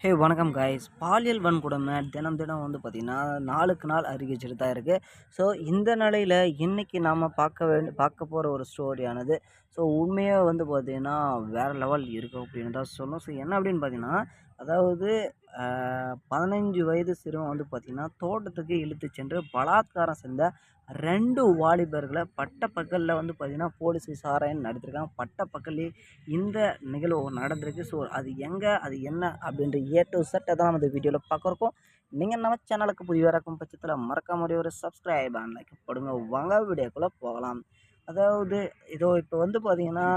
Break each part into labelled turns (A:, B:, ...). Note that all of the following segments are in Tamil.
A: ஹே வணக்கம் காய்ஸ் பாலியல் வன்கொடுமை தினம் தினம் வந்து பார்த்திங்கன்னா நாளுக்கு நாள் அதிகரிச்சுட்டு தான் இருக்குது ஸோ இந்த நிலையில் இன்றைக்கி நாம் பார்க்க வேண்டி பார்க்க போகிற ஒரு ஸ்டோரியானது ஸோ உண்மையாக வந்து பார்த்திங்கன்னா வேறு லெவல் இருக்குது அப்படின்னு தான் சொல்லணும். ஸோ என்ன அப்படின்னு பார்த்தீங்கன்னா அதாவது பதினஞ்சு வயது சிறுவன் வந்து பார்த்திங்கன்னா தோட்டத்துக்கு இழுத்து சென்று பலாத்காரம் செஞ்ச ரெண்டு வாலிபர்களை பட்ட பக்கலில் வந்து பார்த்திங்கன்னா போலீஸ் விசாரணை நடத்திருக்காங்க. பட்ட பக்கல்லே இந்த நிகழ்வு நடந்திருக்கு. ஸோ அது எங்கே அது என்ன அப்படின்ற ஏ டு செட்டை தான் நம்ம இந்த வீடியோவில் பார்க்குறோம் நீங்கள் நம்ம சேனலுக்கு புதிய இருக்கும் பட்சத்தில் மறக்காம ஒரு சப்ஸ்கிரைப் அண்ட் லைக் போடுங்க. வாங்க வீடியோக்குள்ளே போகலாம். அதாவது இதோ இப்போ வந்து பார்த்திங்கன்னா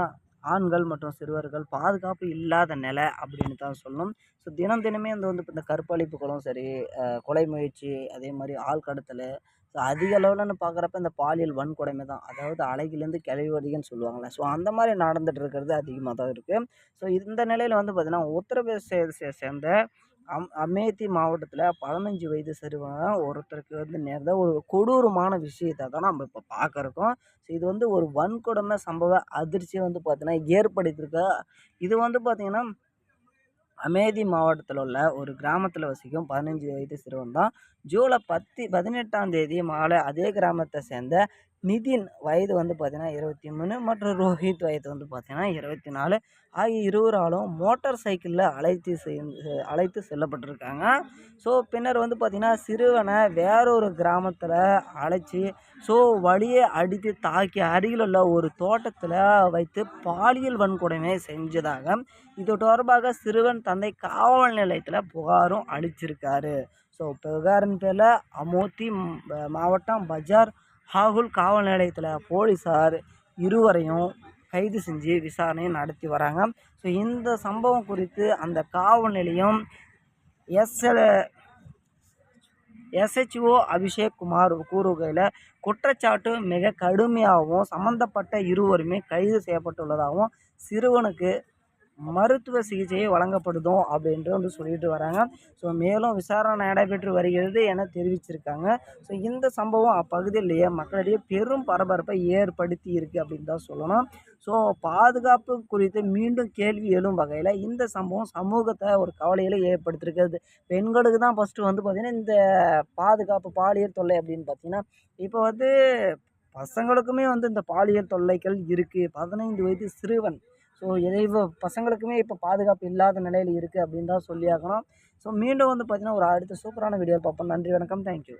A: ஆண்கள் மற்றும் சிறுவர்கள் பாதுகாப்பு இல்லாத நிலை அப்படின்னு தான் சொல்லணும். ஸோ தினம் தினமே அந்த வந்து இந்த கற்பழிப்புகளும் சரி கொலை முயற்சி அதே மாதிரி ஆள் கடத்தல் ஸோ அதிக அளவில்னு பார்க்குறப்ப இந்த பாலியல் வன்கொடைமை தான். அதாவது அழகிலேருந்து கிளவிவதிகன்னு சொல்லுவாங்கள்ல ஸோ அந்த மாதிரி நடந்துகிட்டு இருக்கிறது அதிகமாக தான் இருக்குது ஸோ இந்த நிலையில் வந்து பார்த்திங்கன்னா உத்தரப்பிரதேசத்தை சேர்ந்த அம் அமேதி மாவட்டத்தில் பதினஞ்சு வயது சிறுவன் ஒருத்தருக்கு வந்து நேர்ந்த ஒரு கொடூரமான விஷயத்தை தான் நம்ம இப்போ பார்க்குறோம் ஸோ இது வந்து ஒரு வன்கொடுமை சம்பவ அதிர்ச்சி வந்து பார்த்திங்கன்னா ஏற்படுத்தியிருக்க இது வந்து பார்த்திங்கன்னா அமேதி மாவட்டத்தில் உள்ள ஒரு கிராமத்தில் வசிக்கும் பதினஞ்சு வயது சிறுவன் தான். ஜூலை பத்து பதினெட்டாம் தேதி மாலை அதே கிராமத்தை சேர்ந்த நிதின் வயது வந்து பார்த்திங்கன்னா இருபத்தி மூணு மற்றும் ரோஹித் வயது வந்து பார்த்திங்கன்னா இருபத்தி நாலு. ஆகிய இருவராலும் மோட்டார் சைக்கிளில் அழைத்து அழைத்து செல்லப்பட்டிருக்காங்க. ஸோ பின்னர் வந்து பார்த்திங்கன்னா சிறுவனை வேறொரு கிராமத்தில் அழைச்சி ஸோ வழியை அடித்து தாக்கி அருகில் உள்ள ஒரு தோட்டத்தில் வைத்து பாலியல் வன்கொடுமை செஞ்சதாக இது தொடர்பாக சிறுவன் தந்தை காவல் நிலையத்தில் புகாரும் அளிச்சிருக்காரு. ஸோ புகாரின் பேரில் அமோத்தி மாவட்டம் பஜார் ஹாகுல் காவல் நிலையத்தில் போலீஸார் இருவரையும் கைது செஞ்சு விசாரணையும் நடத்தி வராங்க. ஸோ இந்த சம்பவம் குறித்து அந்த காவல் நிலையம் எஸ்எல் எஸ்ஹெச்ஓ அபிஷேக் குமார் கூறுகையில் குற்றச்சாட்டு மிக கடுமையாகவும் சம்மந்தப்பட்ட இருவருமே கைது செய்யப்பட்டுள்ளதாகவும் சிறுவனுக்கு மருத்துவ சிகிச்சையை வழங்கப்படுதோ அப்படின்ட்டு வந்து சொல்லிட்டு வராங்க. ஸோ மேலும் விசாரணை நடைபெற்று வருகிறது என தெரிவிச்சிருக்காங்க. ஸோ இந்த சம்பவம் அப்பகுதியிலேயே மக்களிடையே பெரும் பரபரப்பை ஏற்படுத்தி இருக்குது அப்படின்னு தான் சொல்லணும். ஸோ பாதுகாப்பு குறித்து மீண்டும் கேள்வி எழும் வகையில் இந்த சம்பவம் சமூகத்தை ஒரு கவலையில் ஏற்படுத்திருக்கிறது. பெண்களுக்கு தான் ஃபஸ்ட்டு வந்து பார்த்திங்கன்னா இந்த பாதுகாப்பு பாலியல் தொல்லை அப்படின்னு பார்த்திங்கன்னா இப்போ வந்து பசங்களுக்குமே வந்து இந்த பாலியல் தொல்லைகள் இருக்குது பதினைந்து வயது சிறுவன் ஸோ இதை பசங்களுக்குமே இப்போ பாதுகாப்பு இல்லாத நிலையில் இருக்குது அப்படின்னு தான் சொல்லியாகணும் ஸோ மீண்டும் வந்து பார்த்திங்கன்னா ஒரு அடுத்த சூப்பரான வீடியோ பார்ப்போம். நன்றி வணக்கம். தேங்க்யூ